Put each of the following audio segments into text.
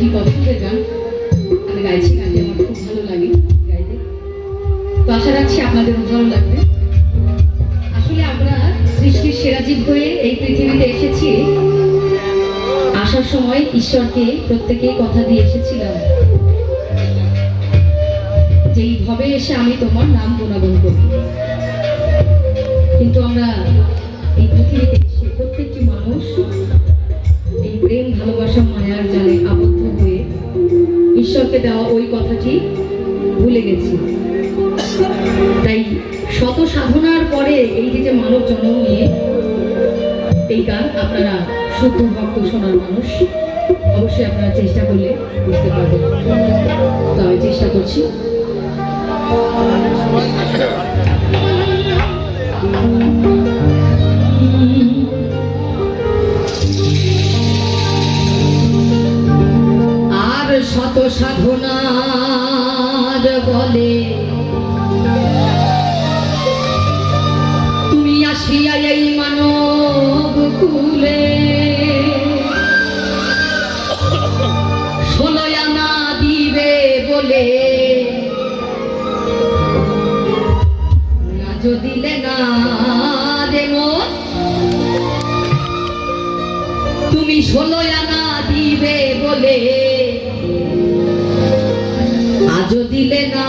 একটি পছন্দের গান আমি গাইছি গানটি আমার খুব ভালো লাগে গাইতে। তো আশা রাখছি আপনাদেরও ভালো লাগবে। আসলে আমরা সৃষ্টির সেরা জীব হয়ে এই পৃথিবীতে এসেছি। আসার সময় ঈশ্বরকে প্রত্যেকে কথা দিয়ে এসেছিলাম। যে এই ভবে এসে আমি তোমার নাম গুণাগুণ করব কিন্তু আমরা এই পৃথিবীতে এসে প্রত্যেকটি মানুষ এই প্রেম, ভালোবাসা, মায়ার হয়ে ঈশ্বরকে দেওয়া ওই কথাটি ভুলে গেছি। তাই শত সাধনার পরে এই যে যে মানব জন্ম নিয়ে এই গান আপনারা শুদ্ধ ভক্ত শোনার মানুষ, অবশ্যই আপনারা চেষ্টা করলে বুঝতে পারবেন। তো আমি চেষ্টা করছি সাধনার বলে। তুমি আসিয়া এই মানব কুলে। ষোলো আনা দিবে বলে। না দিলে না মন তুমি ষোলো আনা দিবে বলে। আজও দিলে না।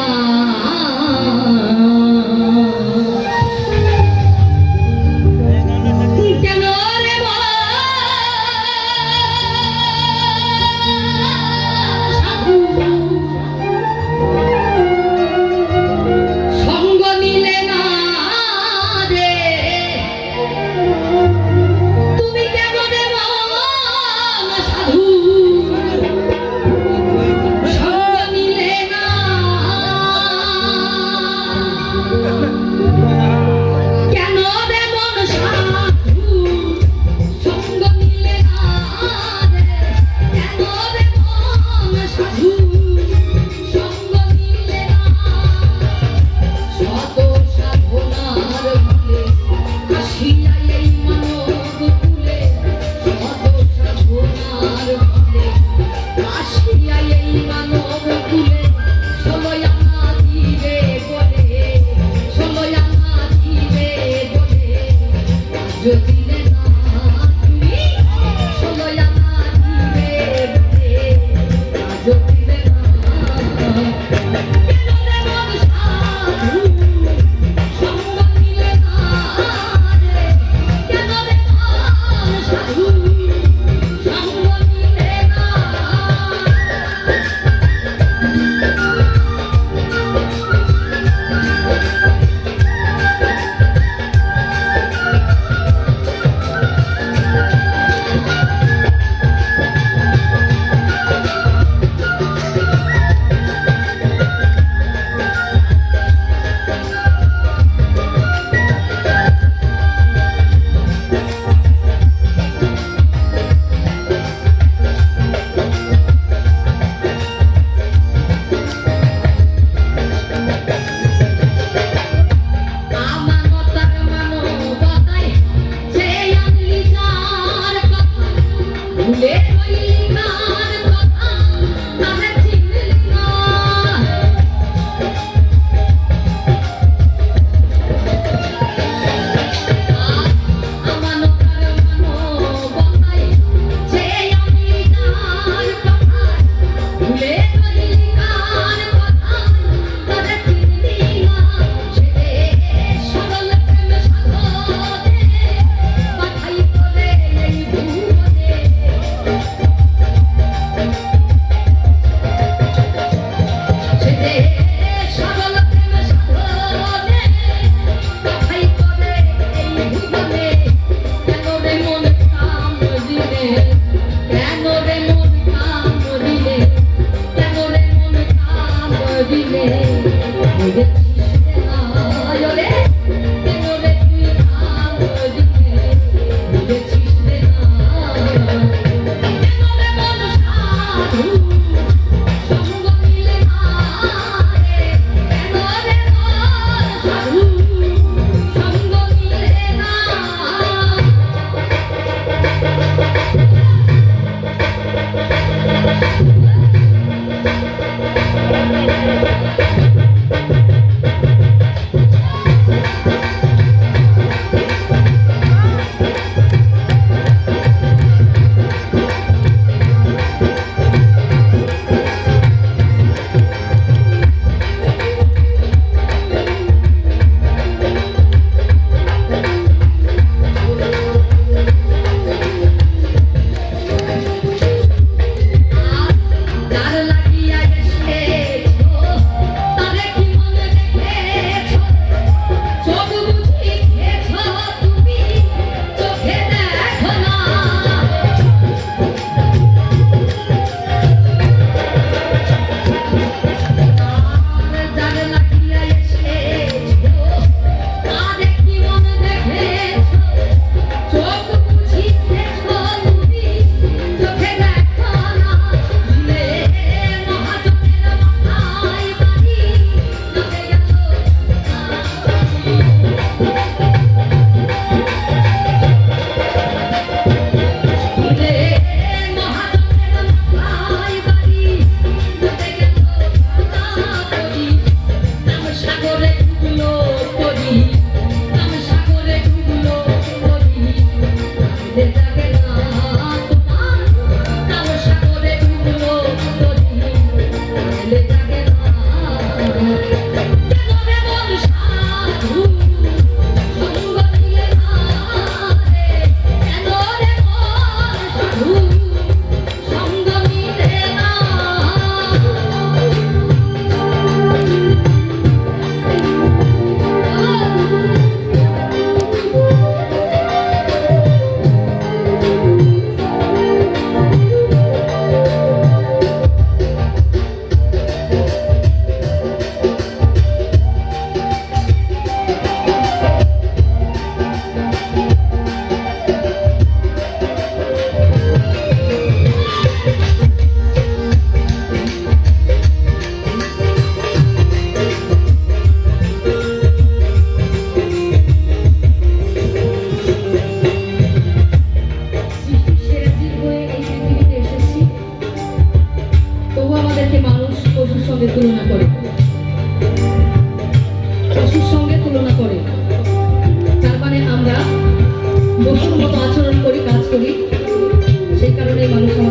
মানুষ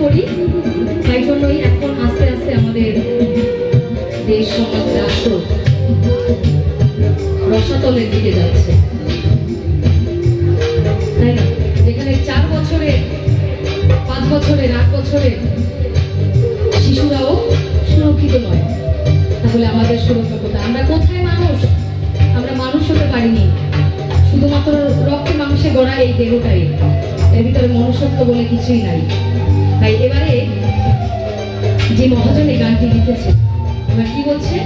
করি। তাই জন্যই এখন আস্তে আস্তে আমাদের দেশ সমাজ রাষ্ট্র রসাতলের দিকে যাচ্ছে। চার বছরে, পাঁচ বছরে, আট শিশুরাও সুরক্ষিত নয়, তাহলে আমাদের আমরা কোথায় মানুষ? আমরা মানুষ হতে পারিনি। শুধুমাত্র রক্তে মাংসে গড়া এই দেহটাই। মনুষ্যত্ব বলে কিছুই নাই। তাই এবারে যে মহাজন গানটি লিখেছে এবার কি বলছে?